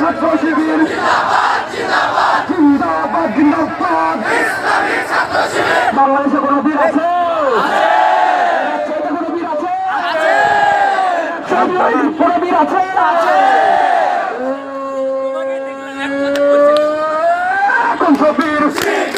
ছাত্র শিবির জিন্দাবাদ জিন্দাবাদ বাংলাদেশে কোনো বীর আছে আছে কোন বীর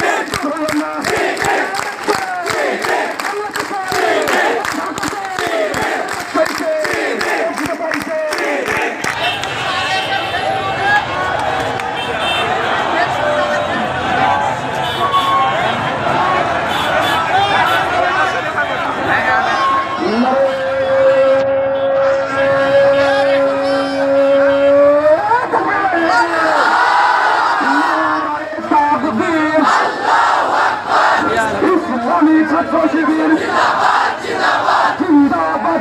তাকবীর ইসলামী ছাত্র শিবির জিন্দাবাদ। জিন্দাবাদ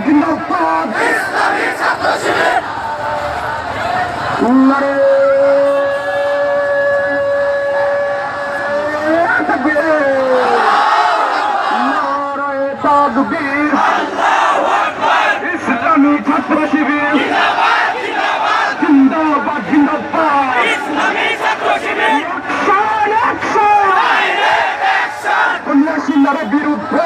তাকবীর। ইসলামী ছাত্র শিবির জিন্দাবাদ জিন্দাবাদ অ্যাকশন অ্যাকশন কন্যাশীলার বিরুদ্ধে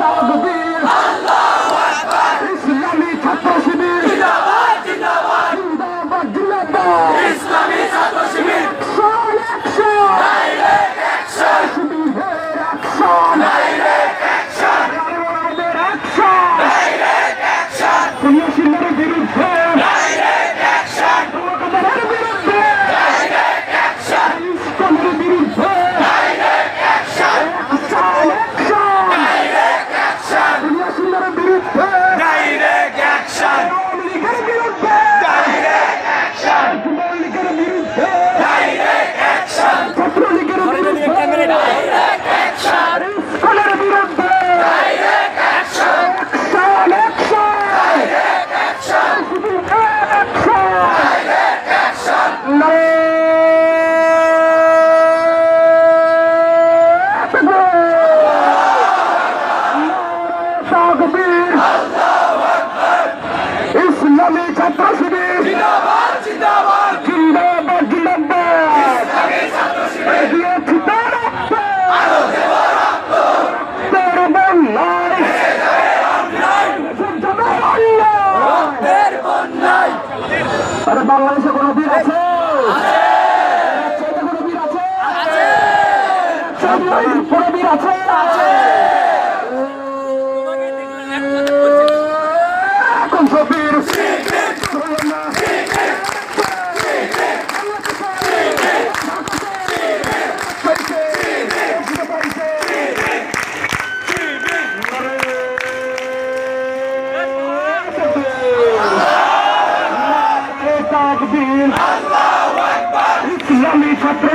তাকবীর ইসলামী ছাত্র শিবির জিন্দাবাদ জিন্দাবাদ অ্যাকশন অ্যাকশন শিবিরের অ্যাকশন আমাদের অ্যাকশন কন্যাশীলার বিরুদ্ধে তোমাদের বিরুদ্ধে ইসকনের বিরুদ্ধে অ্যাকশন অ্যাকশন কন্যাশীলার বিরুদ্ধে আওয়ামী লীগের বিরুদ্ধে যুবলীগের বিরুদ্ধে ছাত্রলীগের বিরুদ্ধে ইসকনের বিরুদ্ধে অ্যাকশন অ্যাকশন শুধু অ্যাকশন তাকবীর ইসলামী ছাত্র শিবির জিন্দাবাদ। জিন্দাবাদ যাবে অন্যায়। আরে বাংলাদেশে কোনো বীর আছে? কোনো বীর আছে? কোনো বীর আছে। কোন বীর তাকবীর ইসলামী ছাত্র